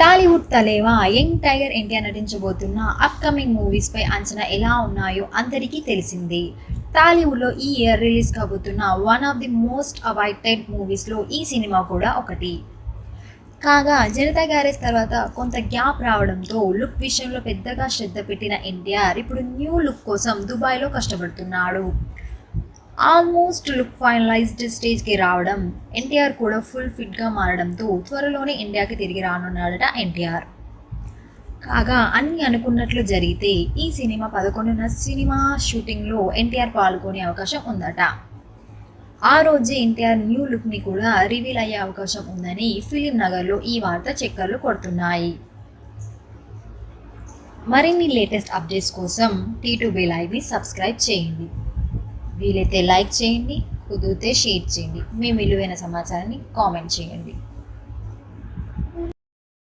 టాలీవుడ్ తలేవా? Young tiger NTR నటించబోతున్న upcoming movies పై అంచనా ఎలా ఉన్నాయో అందరికీ తెలిసింది. టాలీవుడ్లో ఈ ఇయర్ రిలీజ్ కాబోతున్న one of the most awaited మూవీస్లో ఈ సినిమా కూడా ఒకటి. కాగా జనతా గ్యారేజ్ తర్వాత కొంత గ్యాప్ రావడంతో లుక్ విషయంలో పెద్దగా శ్రద్ధ పెట్టిన ఎన్టీఆర్ ఇప్పుడు న్యూ లుక్ కోసం దుబాయ్లో కష్టపడుతున్నాడు. ఆల్మోస్ట్ లుక్ ఫైనలైజ్డ్ స్టేజ్కి రావడం ఎన్టీఆర్ కూడా ఫుల్ ఫిట్గా మారడంతో త్వరలోనే ఇండియాకి తిరిగి రానున్నాడట ఎన్టీఆర్. కాగా అన్ని అనుకున్నట్లు జరిగితే ఈ సినిమా పదకొండున సినిమా షూటింగ్లో ఎన్టీఆర్ పాల్గొనే అవకాశం ఉందట. ఆ రోజే ఎన్టీఆర్ న్యూ లుక్ని కూడా రివీల్ అయ్యే అవకాశం ఉందని ఫిలిం నగర్లో ఈ వార్త చక్కర్లు కొడుతున్నాయి. మరిన్ని లేటెస్ట్ అప్డేట్స్ కోసం టీ టు బీ లైవ్ని సబ్స్క్రైబ్ చేయండి. వీలైతే లైక్ చేయండి కుదిరితే షేర్ చేయండి. మీ విలువైన సమాచారాన్ని కామెంట్ చేయండి.